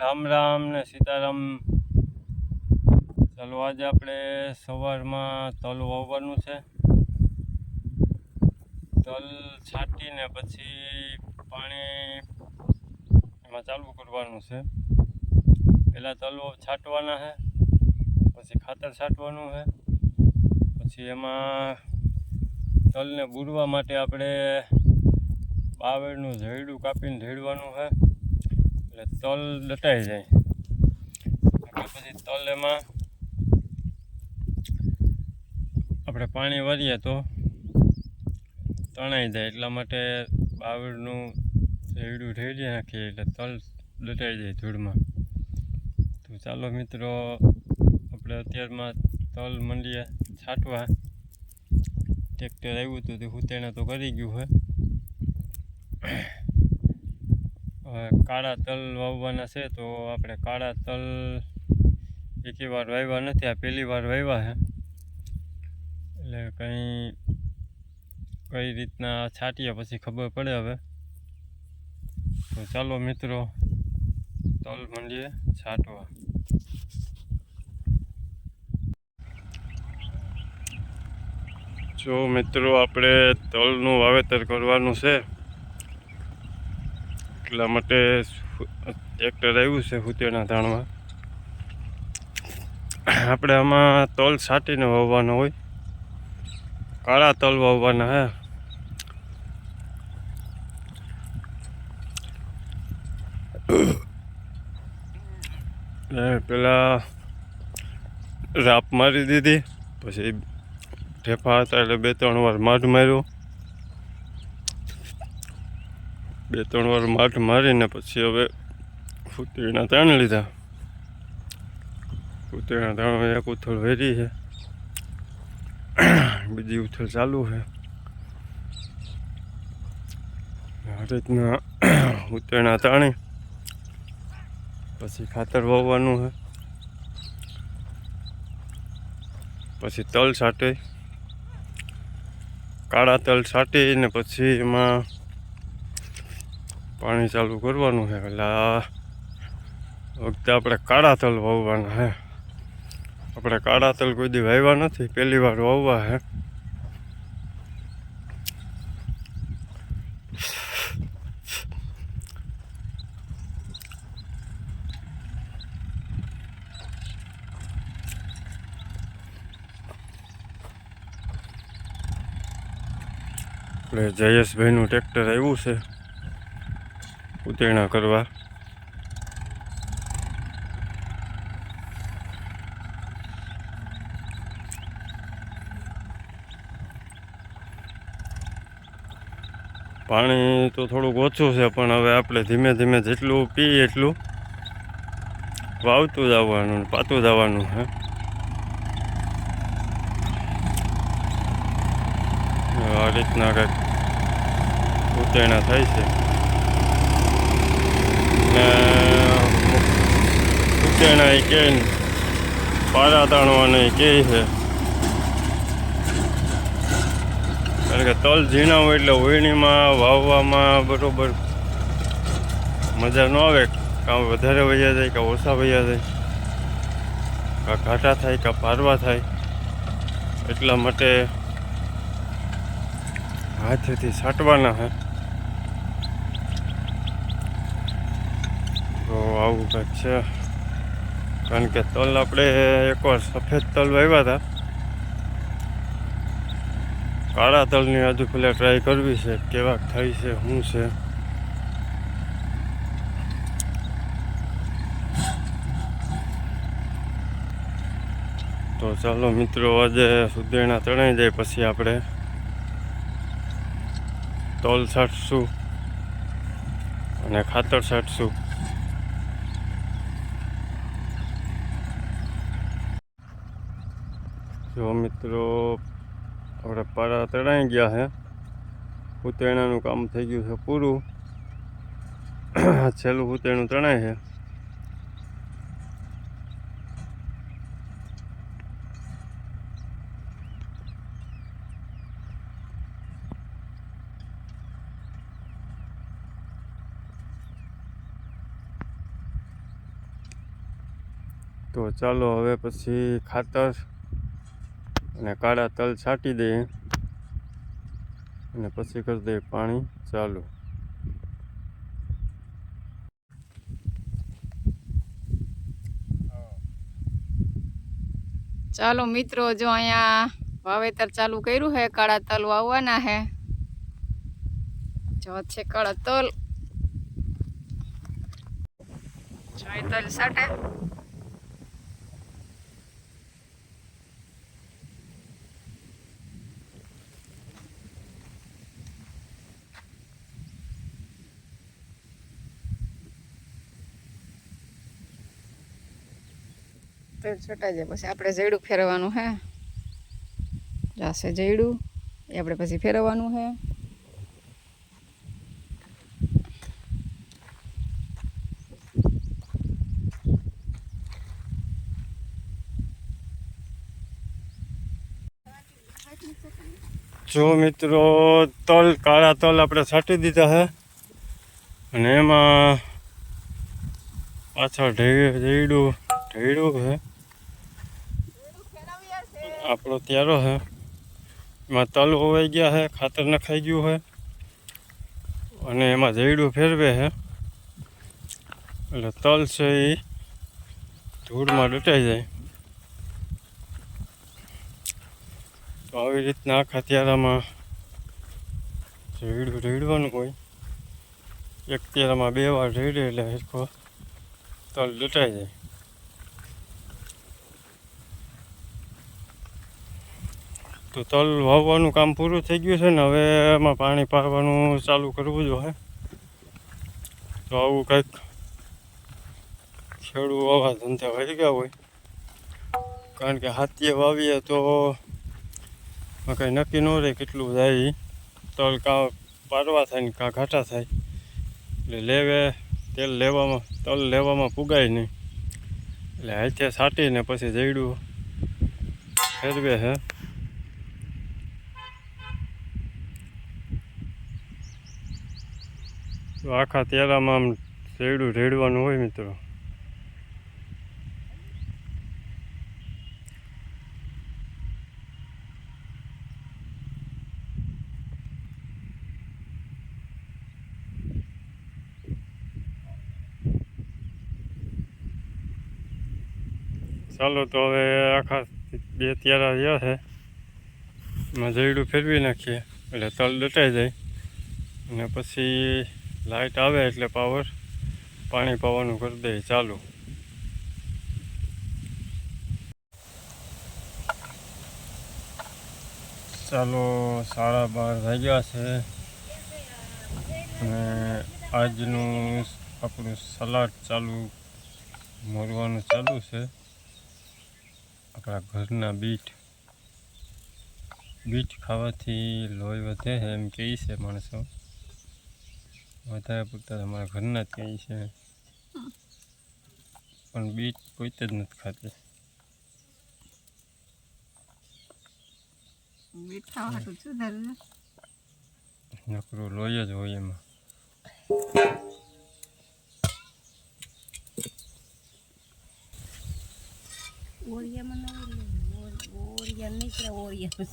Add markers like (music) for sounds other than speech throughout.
રામ રામ ને સીતારામ. ચાલો, આજે આપણે સવારમાં તલ વાવવાનું છે. તલ છાંટીને પછી પાણી એમાં ચાલુ કરવાનું છે. પહેલાં તલ છાંટવાના છે, પછી ખાતર છાંટવાનું છે, પછી એમાં તલને બૂરવા માટે આપણે બાવળનું ઝેરડું કાપીને ઢેળવાનું છે. એટલે તલ દટાઈ જાય. એટલે પછી તલ એમાં આપણે પાણી વારીએ તો તણાઈ જાય. એટલા માટે બાવળનું રેડું ઢેળી નાખીએ એટલે તલ દટાઈ જાય ધૂળમાં. તો ચાલો મિત્રો, આપણે અત્યારમાં તલ મંડીએ છાંટવા. ટ્રેક્ટર આવ્યું હતું તે હુતેણા તો કરી ગયું છે કાળા તલ વાવવાના છે તો આપણે કાળા તલ એકી વાર વાવ્યા નથી, આ પહેલી વાર વાવ્યા છે. એટલે કંઈ, કઈ રીતના છાંટીએ પછી ખબર પડે હવે. તો ચાલો મિત્રો, તલ મંડીએ છાંટવા. જો મિત્રો, આપણે તલનું વાવેતર કરવાનું છે. એટલા માટે ટ્રેક્ટર આવ્યું છે હુતેના ધાણમાં. આપણે આમાં તલ છાંટીને વાવવાનો હોય. કાળા તલ વાવવાના હે. પેલા રાપ મારી દીધી, પછી ઠેફા હતા એટલે બે ત્રણ વાર માઠ માર્યો. બે ત્રણ વાર માઠ મારીને પછી હવે ફૂતીના તાણ લીધા. ફૂતીના તાણ એક ઉથળ વેરી છે. (clears throat) બીજી ઉથળ ચાલુ છે. આ રીતના (clears throat) ઉતેણા તાણી પછી ખાતર વાવવાનું છે. પછી તલ છાંટે. કાળા તલ છાંટીને પછી એમાં પાણી ચાલુ કરવાનું છે, એટલે આ વખતે આપણે કાળા તલ વાવવાના હે આપણે કાળા તલ કોઈ દી વાવ્યા નથી, પહેલી વાર વાવવા હે એટલે જયેશભાઈનું ટ્રેક્ટર આવ્યું છે. ઉતેરણા કરવા. પાણી તો થોડુંક ઓછું છે, પણ હવે આપણે ધીમે ધીમે જેટલું પીએ એટલું વાવતું જવાનું, પાતું જવાનું હે આ રીતના કંઈક ઉતેરણા થાય છે. એ કે પારા તાણવાના કહે છે. કારણ કે તલ ઝીણા હોય એટલે ઓયણીમાં વાવવામાં બરાબર મજા ન આવે. કાં વધારે વૈયા જાય, કાં ઓછા વૈયા જાય. કાં ઘાટા થાય, કાં પારવા થાય. એટલા માટે હાથેથી છાંટવાના હે. આવું કંઈક છે. કારણ કે તલ આપણે એકવાર સફેદ તલ વાવ્યા હતા. કાળા તલની હજુ પહેલાં ટ્રાય કરવી છે કેવા થાય છે, શું છે. તો ચાલો મિત્રો, આજે સુધીના તણાઈ જાય પછી આપણે તલ છાંટશું અને ખાતર છાંટશું જો મિત્રો આપણે પારા તણાઈ ગયા છે ઉતરણાનું કામ થઈ ગયું છે પૂરું. છેલ્લું ઉતેણું તણાય છે. તો ચાલો હવે પછી ખાતર અને કાળા તલ છાંટી દઈએ અને પછી કરી દઈએ પાણી ચાલુ. ચાલો મિત્રો, જો અહીંયા વાવેતર ચાલુ કર્યું છે, કાળા તલ વાવવાના છે. જો છે કાળા તલ. તલ સાટે તેલ છટાઈ જાય. પછી આપણે જયડું ફેરવવાનું હે. જાશે જયડું. એ આપણે પછી ફેરવવાનું હે. જો મિત્રો, તલ, કાળા તલ આપણે છાંટી દીધા છે અને એમાં પાછળ ઢે- ઢેયડું ઢેયડું છે આપણો ત્યારો છે એમાં તલ હોવાઈ ગયા છે ખાતર નખાઈ ગયું છે અને એમાં જૈડું ફેરવે છે એટલે તલ છે એ ધૂળમાં ડટાઈ જાય. તો આવી રીતના આખા ત્યારામાં રેડું રેડવાનું હોય. એક ત્યારામાં બે વાર રેડે એટલે હરખો તલ ડટાઈ જાય. તો તલ વાવવાનું કામ પૂરું થઈ ગયું છે ને હવે એમાં પાણી પાવાનું ચાલુ કરવું જોઈએ તો આવું કંઈક ખેડૂ આવા ધંધા વહી ગયા હોય. કારણ કે હાથીએ વાવીએ તો કંઈ નક્કી ન રહે કેટલું જાય. તલ કાં પારવા થાય ને કાં ઘાટા થાય. એટલે લેવે, તેલ લેવામાં, તલ લેવામાં પુગાય નહીં. એટલે હાથે છાંટીને પછી જઈડું ફેરવે છે તો આખા તેરામાં આમ રેડું રેડવાનું હોય મિત્રો. ચાલો તો હવે આખા બે ત્યારા રહ્યા છે. એમાં જઈડું ફેરવી નાખીએ. એટલે તલ દટાઈ જાય. અને પછી લાઇટ આવે એટલે પાવર પાણી પાવાનું કરી દે, ચાલુ. ચાલો, સાડા બાર વાગ્યા છે. અને આજનું આપણું સલાડ ચાલુ, મોરવાનું ચાલુ છે. આપણા ઘરના બીટ. બીટ ખાવાથી લોહી વધે એમ કહે છે માણસો. વધારે પૂરતા અમારા ઘરના જ કહે છે. પણ બીટ પોતે જ નથી ખાતી. નકરો લોહી જ હોય એમાં. ઓરિયામાં ઓરિયા નીકળે ઓરિયા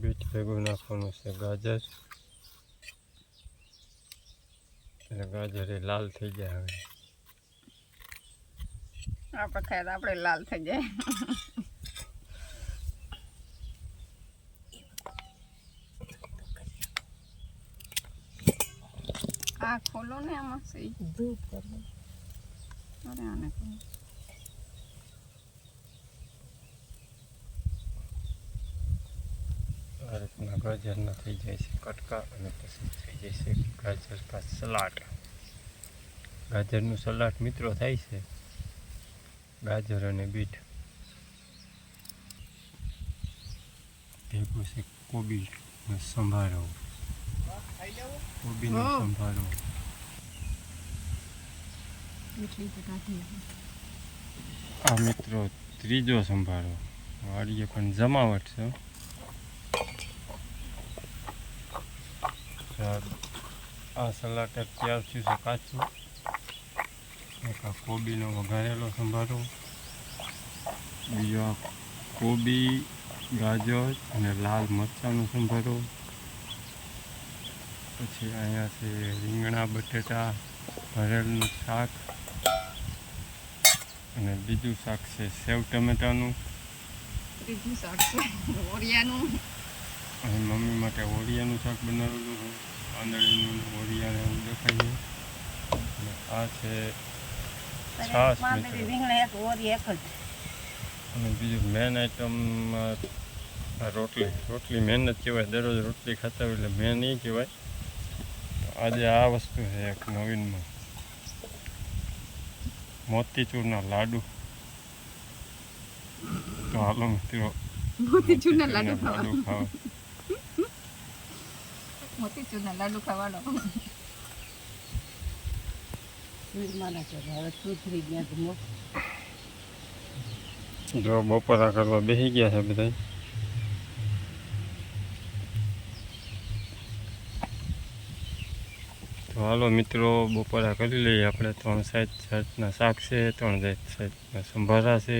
બીટ ભેગું નાખવાનું છે ગાજર. એટલે ગાજર એ લાલ થઈ જાય હવે. આપણે ખાય તો આપણે લાલ થઈ જાય. આ ખોલો ને આમાં. સી ધૂપ કરો અરે આને ખોલો. આ રીતના ગાજરના થઈ જાય છે કટકા અને પછી થઈ જાય છે ગાજર કા સલાડ. ગાજરનું સલાડ મિત્રો થાય છે. ગાજર અને બીટ. ભેગું છે કોબી સંભારો. કોબીનો સંભારો. આ મિત્રો ત્રીજો સંભારો. વાડીએ પણ જમાવટ છે આ- સલાડ થયું છે કાચું. એક આ કોબીનો વઘારેલો સંભારો. બીજો આ કોબી ગાજર અને લાલ મરચાંનો સંભારો. પછી અહીંયા છે રીંગણા બટેટા ભરેલનું શાક અને બીજું શાક છે સેવ ટમેટાનું. બીજું શાક છે ઓરિયાનું. અને મમ્મી માટે ઓરિયાનું શાક બનાવેલું છે. આંદળીનું ઓરિયાને એવું દેખાય છે. અને આ છે છાશ અને બીજું મેન આઈટમ રોટલી. રોટલી મેન જ કહેવાય. દરરોજ રોટલી ખાતા હોય એટલે મેન એ કહેવાય. આજે આ વસ્તુ છે એક નવીનમાં. મોતીચૂરના લાડુ. તો હાલો મિત્રો. મોતીચૂરના લાડુ ખાવા મોતીચૂરના લાડુ ખાવાનો. મારા હવે સુધરી ગયા જો બપોરા કરવા બેસી ગયા છે બધા. તો હાલો મિત્રો બપોરા કરી લઈએ આપણે. ત્રણ સાઈડ જાતના શાક છે ત્રણ જાત સાઈડના સંભારા છે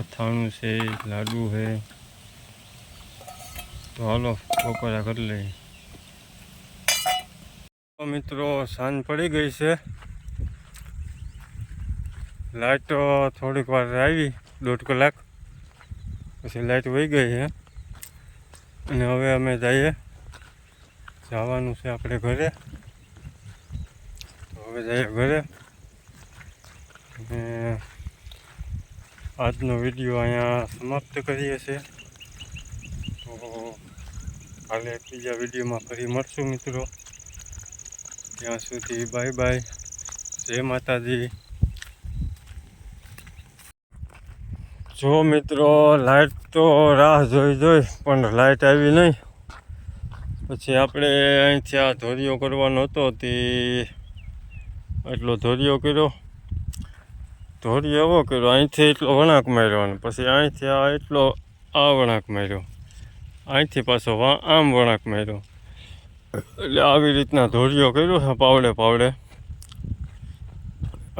અથાણું છે લાડુ છે. તો હાલો બપોરા કરી લઈએ. મિત્રો, સાંજ પડી ગઈ છે. લાઇટ થોડીક વાર આવી, દોઢ કલાક. પછી લાઇટ વહી ગઈ છે. અને હવે અમે જઈએ. જવાનું છે આપણે ઘરે. હવે જઈએ ઘરે. અને આજનો વીડિયો અહીંયા સમાપ્ત કરીએ છીએ. તો કાલે બીજા વિડીયોમાં ફરી મળશું મિત્રો. ત્યાં સુધી બાય બાય. જય માતાજી. જો મિત્રો લાઇટ તો રાહ જોઈ જોઈ, પણ લાઈટ આવી નહીં. પછી આપણે અહીંથી આ ધોરિયો કરવાનો હતો તે એટલો ધોરિયો કર્યો. ધોરિયો એવો કર્યો, અહીંથી એટલો વણાક માર્યો પછી અહીંથી આ એટલો આ વણાક માર્યો. અહીંથી પાછો આમ વણાક માર્યો. એટલે આવી રીતના ધોરિયો કર્યો છે, પાવડે પાવડે.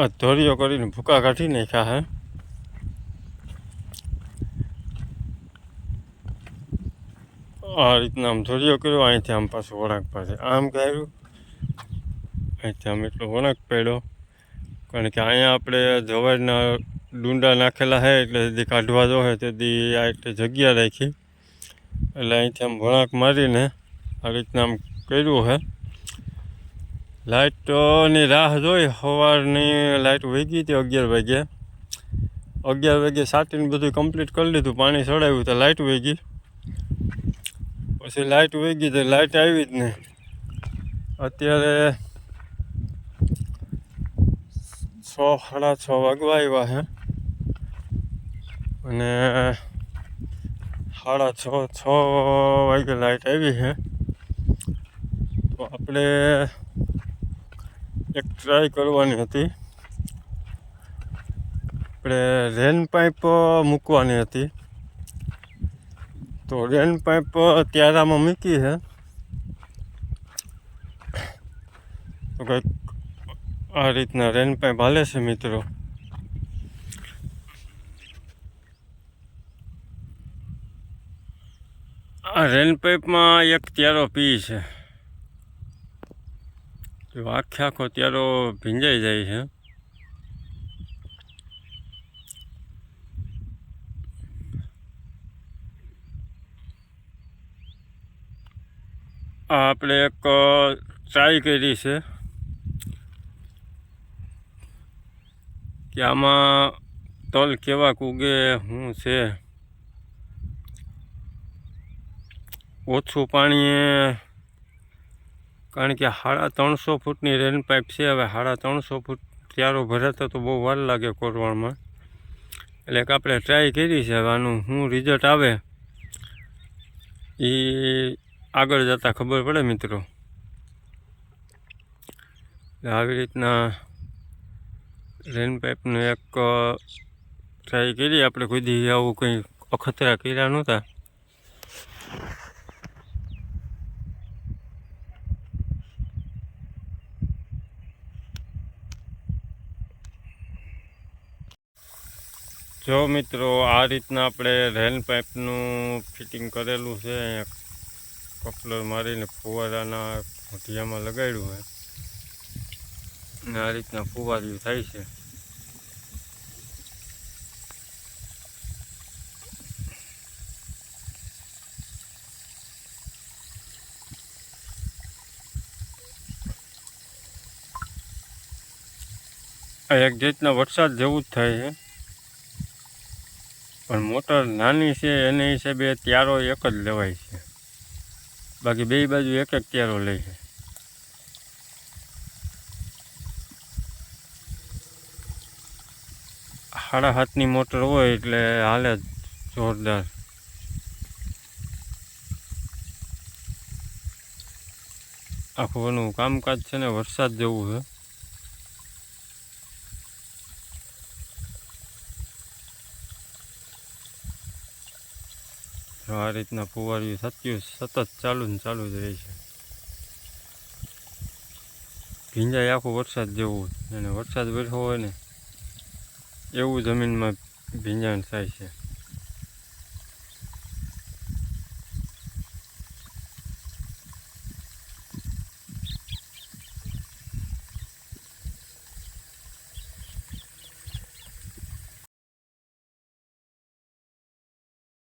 આ ધોરિયો કરીને ભૂકા કાઢી નાખ્યા હે આ રીતના આમ ધોરિયો કર્યો, અહીંથી આમ પાછું વળાંક પાસે. આમ કર્યું, અહીંથી આમ એટલો વળાંક પડ્યો. કારણ કે અહીંયા આપણે જવારના ડુંડા નાખેલા છે, એટલે જે કાઢવા જોઈએ તેથી આ એટલે જગ્યા રાખી. એટલે અહીંથી આમ વળાંક મારીને આ રીતના આમ કર્યું છે લાઇટની રાહ જોઈ સવારની લાઇટ વેગી હતી અગિયાર વાગ્યે અગિયાર વાગે સાટીને બધું કમ્પ્લીટ કરી લીધું, પાણી ચડાવ્યું તો લાઇટ વેગી પછી લાઇટ વેગી તો લાઇટ આવી જ નહીં અત્યારે છ, સાડા છ વાગવા આવ્યા છે અને સાડા છ છ વાગે લાઇટ આવી છે આપણે એક ટ્રાય કરવાની હતી. આપણે રેન પાઇપ મૂકવાની હતી. તો રેન પાઇપ ત્યારામાં મૂકી છે. તો કંઈક આ રીતના રેન પાઇપ હાલે છે મિત્રો. આ રેન પાઇપમાં એક ત્યારો પી છે. જો આખે આખો ત્યારો ભીંજાઈ જાય છે. આ આપણે એક ટ્રાય કરી છે. કે આમાં તલ કેવા કૂગે, શું છે? ઓછું પાણીએ કારણ કે સાડા ત્રણસો ફૂટની રેન પાઇપ છે, હવે સાડા ત્રણસો ફૂટ ત્યારો ભરાતા તો બહુ વાર લાગે કોરવાણમાં એટલે એક આપણે ટ્રાય કરી છે આનું શું રિઝલ્ટ આવે. એ આગળ જતાં ખબર પડે મિત્રો. આવી રીતના રેન પાઇપનું એક ટ્રાય કરી, આપણે કોઈ દી આવું કંઈ અખતરા કર્યા નહોતા. જો મિત્રો, આ રીતના આપણે રેન પાઇપનું ફિટિંગ કરેલું છે, અહીંયા કપલર મારીને ફુવારાના મોઢિયામાં લગાડ્યું છે. અને આ રીતના ફુવારિયું થાય છે. એક રીતના વરસાદ જેવું જ થાય છે. પણ મોટર નાની છે, એને હિસાબે ત્યારો એક જ લેવાય છે. બાકી બે બાજુ એક એક ત્યારો લે છે. સાડા હાથની મોટર હોય એટલે હાલે જોરદાર. આખું એનું કામકાજ છે ને વરસાદ જેવું છે. આ રીતના ફુવારિયું સત્યું સતત ચાલુ ને ચાલુ જ રહે છે. ભીંજાય આખું વરસાદ જેવું અને વરસાદ બેઠો હોય ને, એવું જમીનમાં ભીંજાણ થાય છે.